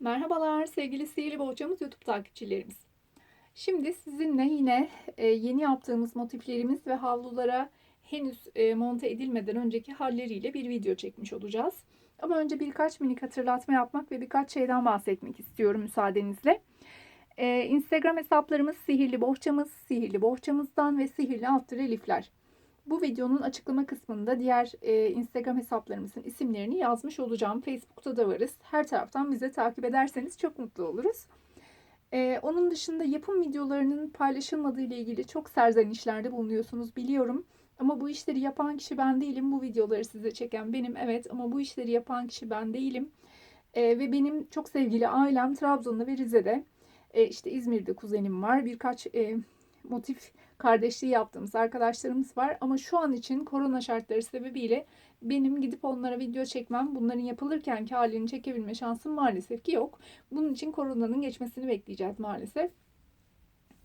Merhabalar sevgili Sihirli Bohçamız YouTube takipçilerimiz. Şimdi sizinle yine e, yeni yaptığımız motiflerimiz ve havlulara henüz e, monte edilmeden önceki halleriyle bir video çekmiş olacağız. Ama önce birkaç minik hatırlatma yapmak ve birkaç şeyden bahsetmek istiyorum müsaadenizle. E, Instagram hesaplarımız Sihirli Bohçamız, Sihirli Bohçamızdan ve Sihirli Alt Elifler. Bu videonun açıklama kısmında diğer e, Instagram hesaplarımızın isimlerini yazmış olacağım. Facebook'ta da varız. Her taraftan bize takip ederseniz çok mutlu oluruz. E, onun dışında yapım videolarının paylaşılmadığı ile ilgili çok serzenişlerde bulunuyorsunuz biliyorum. Ama bu işleri yapan kişi ben değilim. Bu videoları size çeken benim evet ama bu işleri yapan kişi ben değilim. E, ve benim çok sevgili ailem Trabzon'da ve Rize'de. E, işte İzmir'de kuzenim var. Birkaç e, motif kardeşliği yaptığımız arkadaşlarımız var. Ama şu an için korona şartları sebebiyle benim gidip onlara video çekmem, bunların yapılırkenki halini çekebilme şansım maalesef ki yok. Bunun için koronanın geçmesini bekleyeceğiz maalesef.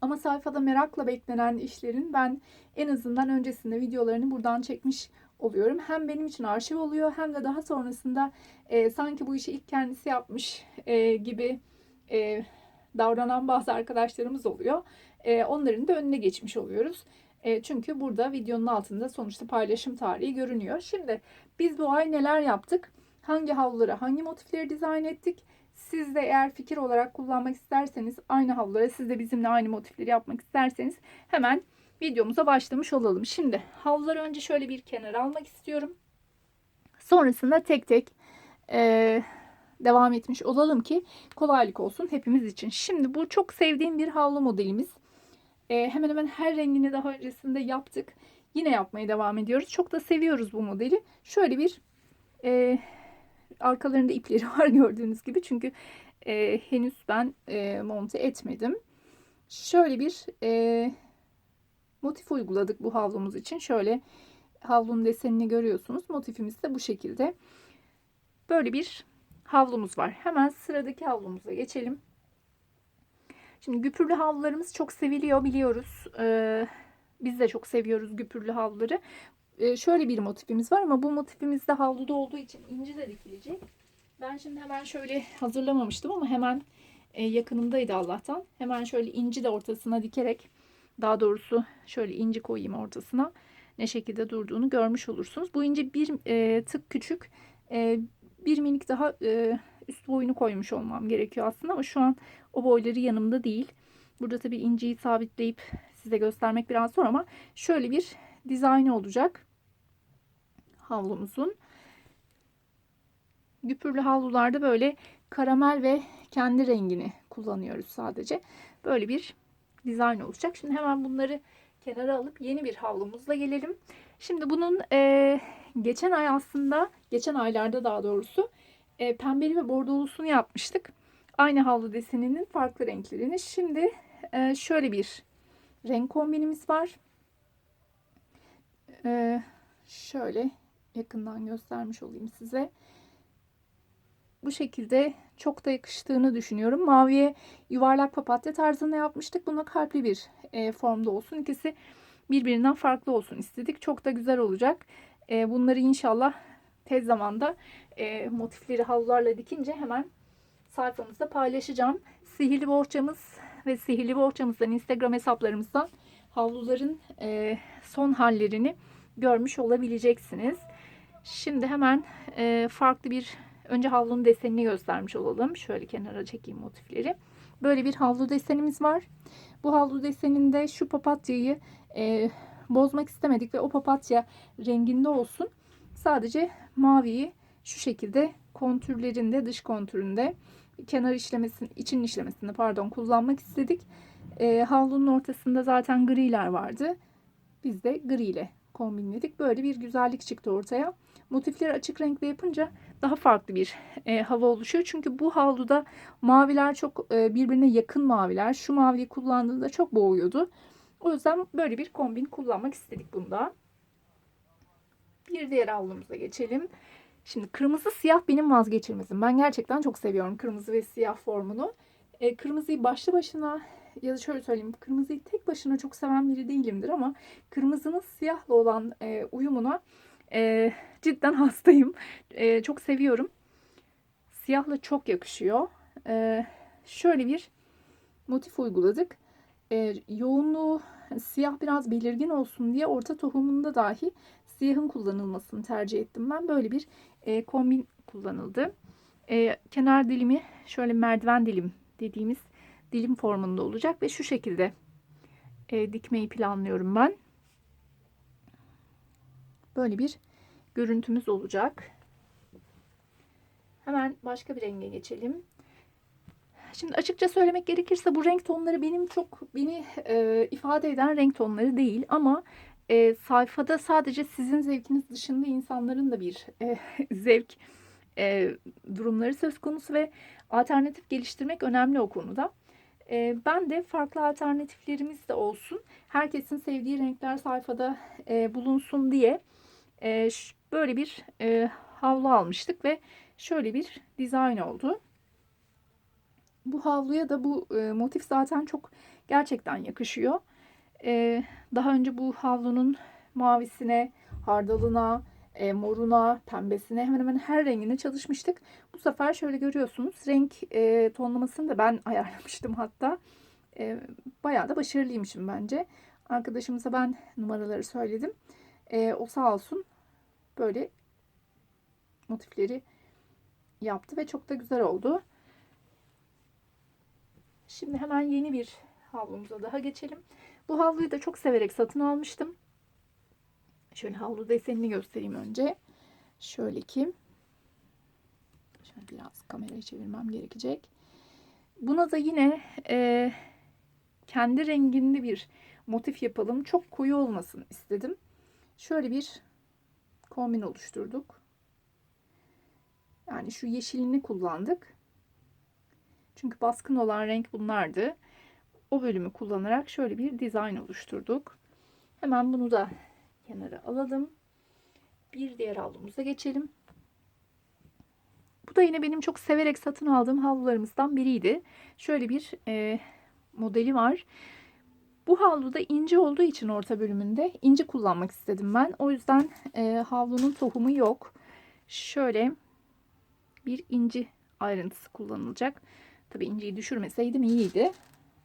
Ama sayfada merakla beklenen işlerin ben en azından öncesinde videolarını buradan çekmiş oluyorum. Hem benim için arşiv oluyor hem de daha sonrasında e, sanki bu işi ilk kendisi yapmış e, gibi e, davranan bazı arkadaşlarımız oluyor. E, onların da önüne geçmiş oluyoruz. E, çünkü burada videonun altında sonuçta paylaşım tarihi görünüyor. Şimdi biz bu ay neler yaptık? Hangi havlulara hangi motifleri dizayn ettik? Siz de eğer fikir olarak kullanmak isterseniz aynı havlulara siz de bizimle aynı motifleri yapmak isterseniz hemen videomuza başlamış olalım. Şimdi havluları önce şöyle bir kenara almak istiyorum. Sonrasında tek tek e, devam etmiş olalım ki kolaylık olsun hepimiz için. Şimdi bu çok sevdiğim bir havlu modelimiz. E, hemen hemen her rengini daha öncesinde yaptık. Yine yapmaya devam ediyoruz. Çok da seviyoruz bu modeli. Şöyle bir e, arkalarında ipleri var gördüğünüz gibi. Çünkü e, henüz ben e, monte etmedim. Şöyle bir e, motif uyguladık bu havlumuz için. Şöyle havlunun desenini görüyorsunuz. Motifimiz de bu şekilde. Böyle bir havlumuz var. Hemen sıradaki havlumuza geçelim. Şimdi güpürlü havlularımız çok seviliyor biliyoruz. Ee, biz de çok seviyoruz güpürlü havluları. Ee, şöyle bir motifimiz var ama bu motifimiz de havluda olduğu için inci de dikilecek. Ben şimdi hemen şöyle hazırlamamıştım ama hemen e, yakınımdaydı Allah'tan. Hemen şöyle inci de ortasına dikerek daha doğrusu şöyle inci koyayım ortasına. Ne şekilde durduğunu görmüş olursunuz. Bu inci bir e, tık küçük. E, bir minik daha e, üst boyunu koymuş olmam gerekiyor aslında ama şu an o boyları yanımda değil. Burada tabii inciyi sabitleyip size göstermek biraz zor ama şöyle bir dizaynı olacak havlumuzun. Güpürlü havlularda böyle karamel ve kendi rengini kullanıyoruz sadece. Böyle bir dizayn olacak. Şimdi hemen bunları kenara alıp yeni bir havlumuzla gelelim. Şimdi bunun e, geçen ay aslında, geçen aylarda daha doğrusu e, pembeli ve bordolusunu yapmıştık. Aynı havlu deseninin farklı renklerini. Şimdi e, şöyle bir renk kombinimiz var. E, şöyle yakından göstermiş olayım size. Bu şekilde çok da yakıştığını düşünüyorum. Maviye yuvarlak papatya tarzında yapmıştık. Buna kalpli bir e, formda olsun. İkisi birbirinden farklı olsun istedik. Çok da güzel olacak. E, bunları inşallah tez zamanda e, motifleri havlularla dikince hemen sayfamızda paylaşacağım. Sihirli bohçamız ve sihirli bohçamızdan Instagram hesaplarımızdan havluların e, son hallerini görmüş olabileceksiniz. Şimdi hemen e, farklı bir önce havlunun desenini göstermiş olalım. Şöyle kenara çekeyim motifleri. Böyle bir havlu desenimiz var. Bu havlu deseninde şu papatyayı e, bozmak istemedik ve o papatya renginde olsun. Sadece maviyi şu şekilde kontürlerinde, dış kontüründe kenar işlemesini, için işlemesini pardon kullanmak istedik. E, havlunun ortasında zaten griler vardı. Biz de gri ile kombinledik. Böyle bir güzellik çıktı ortaya. Motifleri açık renkle yapınca daha farklı bir e, hava oluşuyor. Çünkü bu havluda maviler çok e, birbirine yakın maviler. Şu maviyi kullandığında çok boğuyordu. O yüzden böyle bir kombin kullanmak istedik bunda. Bir diğer havlumuza geçelim. Şimdi kırmızı siyah benim vazgeçilmezim. Ben gerçekten çok seviyorum kırmızı ve siyah formunu. E, kırmızıyı başlı başına ya da şöyle söyleyeyim kırmızıyı tek başına çok seven biri değilimdir ama kırmızının siyahla olan e, uyumuna e, cidden hastayım. E, çok seviyorum. Siyahla çok yakışıyor. e, şöyle bir motif uyguladık. E, yoğunluğu siyah biraz belirgin olsun diye orta tohumunda dahi siyahın kullanılmasını tercih ettim. Ben böyle bir e, kombin kullanıldı. E, kenar dilimi şöyle merdiven dilim dediğimiz dilim formunda olacak ve şu şekilde e, dikmeyi planlıyorum ben. Böyle bir görüntümüz olacak. Hemen başka bir renge geçelim. Şimdi açıkça söylemek gerekirse bu renk tonları benim çok beni e, ifade eden renk tonları değil ama e, sayfada sadece sizin zevkiniz dışında insanların da bir e, zevk e, durumları söz konusu ve alternatif geliştirmek önemli o konuda. E, ben de farklı alternatiflerimiz de olsun. Herkesin sevdiği renkler sayfada e, bulunsun diye e, böyle bir e, havlu almıştık ve şöyle bir dizayn oldu. Bu havluya da bu e, motif zaten çok gerçekten yakışıyor. E, daha önce bu havlunun mavisine, hardalına, e, moruna, pembesine hemen hemen her rengine çalışmıştık. Bu sefer şöyle görüyorsunuz renk e, tonlamasını da ben ayarlamıştım hatta. E, bayağı da başarılıymışım bence. Arkadaşımıza ben numaraları söyledim. E, o sağ olsun böyle motifleri yaptı ve çok da güzel oldu. Şimdi hemen yeni bir havlumuza daha geçelim. Bu havluyu da çok severek satın almıştım. Şöyle havlu desenini göstereyim önce. Şöyle ki şöyle biraz kamerayı çevirmem gerekecek. Buna da yine e, kendi renginde bir motif yapalım. Çok koyu olmasın istedim. Şöyle bir kombin oluşturduk. Yani şu yeşilini kullandık. Çünkü baskın olan renk bunlardı. O bölümü kullanarak şöyle bir dizayn oluşturduk. Hemen bunu da kenara alalım. Bir diğer havlumuza geçelim. Bu da yine benim çok severek satın aldığım havlularımızdan biriydi. Şöyle bir e, modeli var. Bu havluda ince olduğu için orta bölümünde ince kullanmak istedim ben. O yüzden e, havlunun tohumu yok. Şöyle bir inci ayrıntısı kullanılacak. Tabii inciyi düşürmeseydim iyiydi.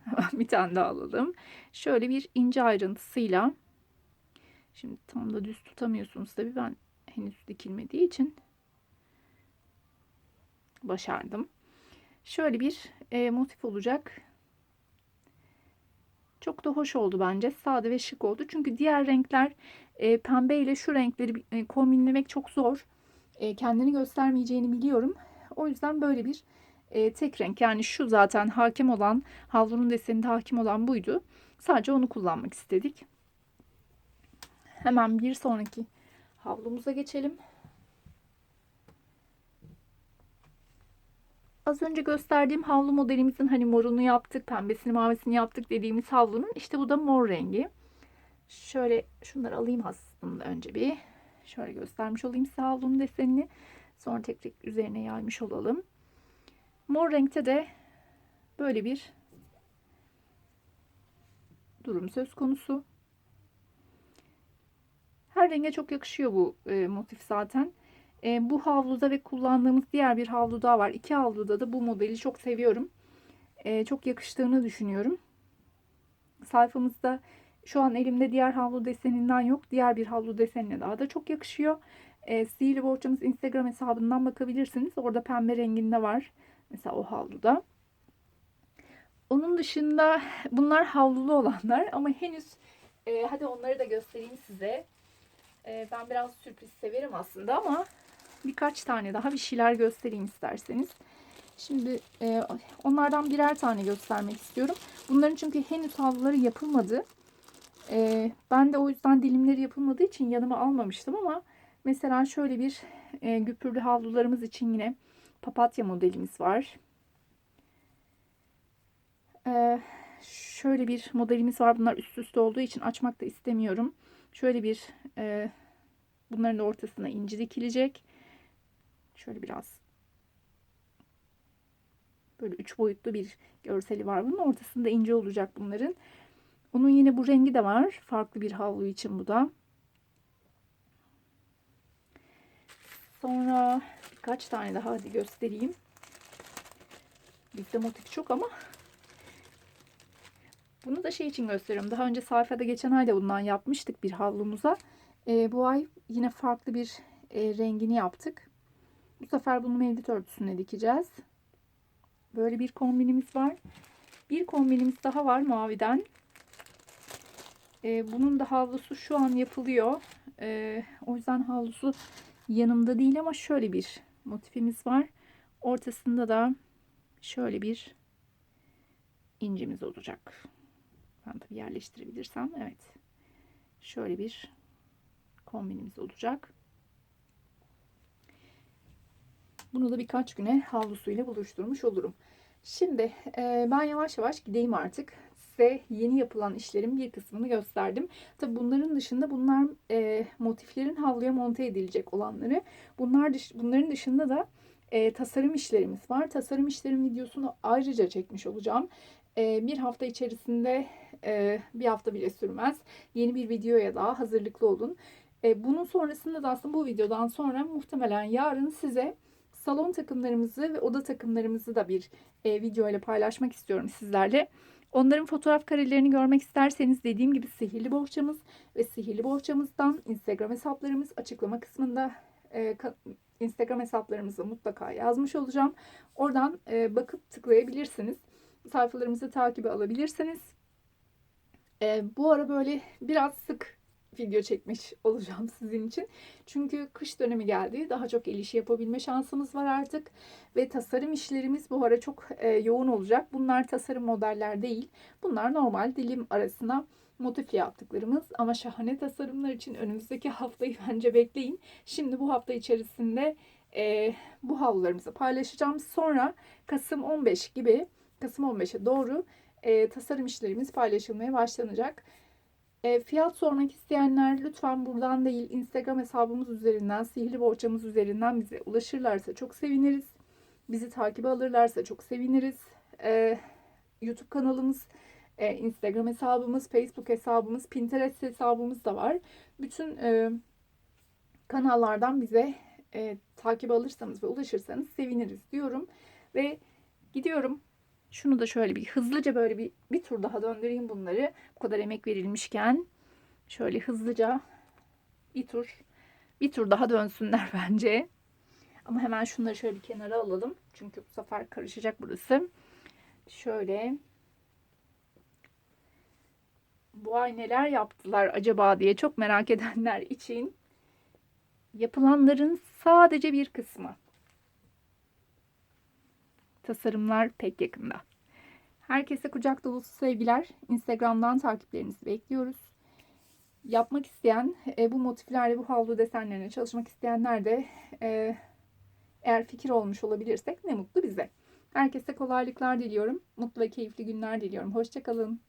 bir tane daha alalım. Şöyle bir ince ayrıntısıyla şimdi tam da düz tutamıyorsunuz tabii ben henüz dikilmediği için başardım. Şöyle bir e, motif olacak. Çok da hoş oldu bence. Sade ve şık oldu. Çünkü diğer renkler e, pembe ile şu renkleri e, kombinlemek çok zor. E, kendini göstermeyeceğini biliyorum. O yüzden böyle bir e, tek renk yani şu zaten hakim olan havlunun deseninde hakim olan buydu. Sadece onu kullanmak istedik. Hemen bir sonraki havlumuza geçelim. Az önce gösterdiğim havlu modelimizin hani morunu yaptık, pembesini, mavisini yaptık dediğimiz havlunun işte bu da mor rengi. Şöyle şunları alayım aslında önce bir. Şöyle göstermiş olayım size havlunun desenini. Sonra tek tek üzerine yaymış olalım. Mor renkte de böyle bir durum söz konusu. Her renge çok yakışıyor bu e, motif zaten. E, bu havluda ve kullandığımız diğer bir havlu daha var. İki havluda da bu modeli çok seviyorum. E, çok yakıştığını düşünüyorum. Sayfamızda şu an elimde diğer havlu deseninden yok. Diğer bir havlu desenine daha da çok yakışıyor. E, Sihirli Borçamız Instagram hesabından bakabilirsiniz. Orada pembe renginde var. Mesela o havluda. Onun dışında bunlar havlulu olanlar ama henüz e, hadi onları da göstereyim size. E, ben biraz sürpriz severim aslında ama birkaç tane daha bir şeyler göstereyim isterseniz. Şimdi e, onlardan birer tane göstermek istiyorum. Bunların çünkü henüz havluları yapılmadı. E, ben de o yüzden dilimleri yapılmadığı için yanıma almamıştım ama mesela şöyle bir e, güpürlü havlularımız için yine papatya modelimiz var. Ee, şöyle bir modelimiz var. Bunlar üst üste olduğu için açmak da istemiyorum. Şöyle bir e, bunların ortasına inci dikilecek. Şöyle biraz böyle üç boyutlu bir görseli var. Bunun ortasında ince olacak bunların. Onun yine bu rengi de var. Farklı bir havlu için bu da. Sonra birkaç tane daha hadi göstereyim. Bizde motif çok ama bunu da şey için gösteriyorum. Daha önce sayfada geçen ayda bundan yapmıştık bir havlumuza. Ee, bu ay yine farklı bir e, rengini yaptık. Bu sefer bunu mevlüt örtüsüne dikeceğiz. Böyle bir kombinimiz var. Bir kombinimiz daha var maviden. Ee, bunun da havlusu şu an yapılıyor. Ee, o yüzden havlusu yanımda değil ama şöyle bir motifimiz var. Ortasında da şöyle bir incimiz olacak. Ben tabii yerleştirebilirsem. Evet. Şöyle bir kombinimiz olacak. Bunu da birkaç güne havlusuyla buluşturmuş olurum. Şimdi e, ben yavaş yavaş gideyim artık. Size yeni yapılan işlerin bir kısmını gösterdim. Tabi bunların dışında bunlar e, motiflerin havluya monte edilecek olanları. Bunlar dış, bunların dışında da e, tasarım işlerimiz var. Tasarım işlerim videosunu ayrıca çekmiş olacağım. E, bir hafta içerisinde e, bir hafta bile sürmez. Yeni bir videoya daha hazırlıklı olun. E, bunun sonrasında da aslında bu videodan sonra muhtemelen yarın size salon takımlarımızı ve oda takımlarımızı da bir e, video ile paylaşmak istiyorum sizlerle. Onların fotoğraf karelerini görmek isterseniz dediğim gibi sihirli bohçamız ve sihirli bohçamızdan Instagram hesaplarımız açıklama kısmında e, Instagram hesaplarımızı mutlaka yazmış olacağım. Oradan e, bakıp tıklayabilirsiniz. Sayfalarımızı takibe alabilirsiniz. E, bu ara böyle biraz sık video çekmiş olacağım sizin için. Çünkü kış dönemi geldi. Daha çok el işi yapabilme şansımız var artık. Ve tasarım işlerimiz bu ara çok e, yoğun olacak. Bunlar tasarım modeller değil. Bunlar normal dilim arasına motifli yaptıklarımız. Ama şahane tasarımlar için önümüzdeki haftayı bence bekleyin. Şimdi bu hafta içerisinde e, bu havlularımızı paylaşacağım. Sonra Kasım 15 gibi Kasım 15'e doğru e, tasarım işlerimiz paylaşılmaya başlanacak. E, fiyat sormak isteyenler lütfen buradan değil Instagram hesabımız üzerinden, sihirli bohçamız üzerinden bize ulaşırlarsa çok seviniriz. Bizi takibe alırlarsa çok seviniriz. E, YouTube kanalımız, e, Instagram hesabımız, Facebook hesabımız, Pinterest hesabımız da var. Bütün e, kanallardan bize e, takip alırsanız ve ulaşırsanız seviniriz diyorum. Ve gidiyorum. Şunu da şöyle bir hızlıca böyle bir, bir tur daha döndüreyim bunları. Bu kadar emek verilmişken şöyle hızlıca bir tur bir tur daha dönsünler bence. Ama hemen şunları şöyle bir kenara alalım. Çünkü bu sefer karışacak burası. Şöyle bu ay neler yaptılar acaba diye çok merak edenler için yapılanların sadece bir kısmı tasarımlar pek yakında. Herkese kucak dolusu sevgiler. Instagram'dan takiplerinizi bekliyoruz. Yapmak isteyen, e, bu motiflerle bu havlu desenlerine çalışmak isteyenler de e, eğer fikir olmuş olabilirsek ne mutlu bize. Herkese kolaylıklar diliyorum. Mutlu ve keyifli günler diliyorum. Hoşçakalın.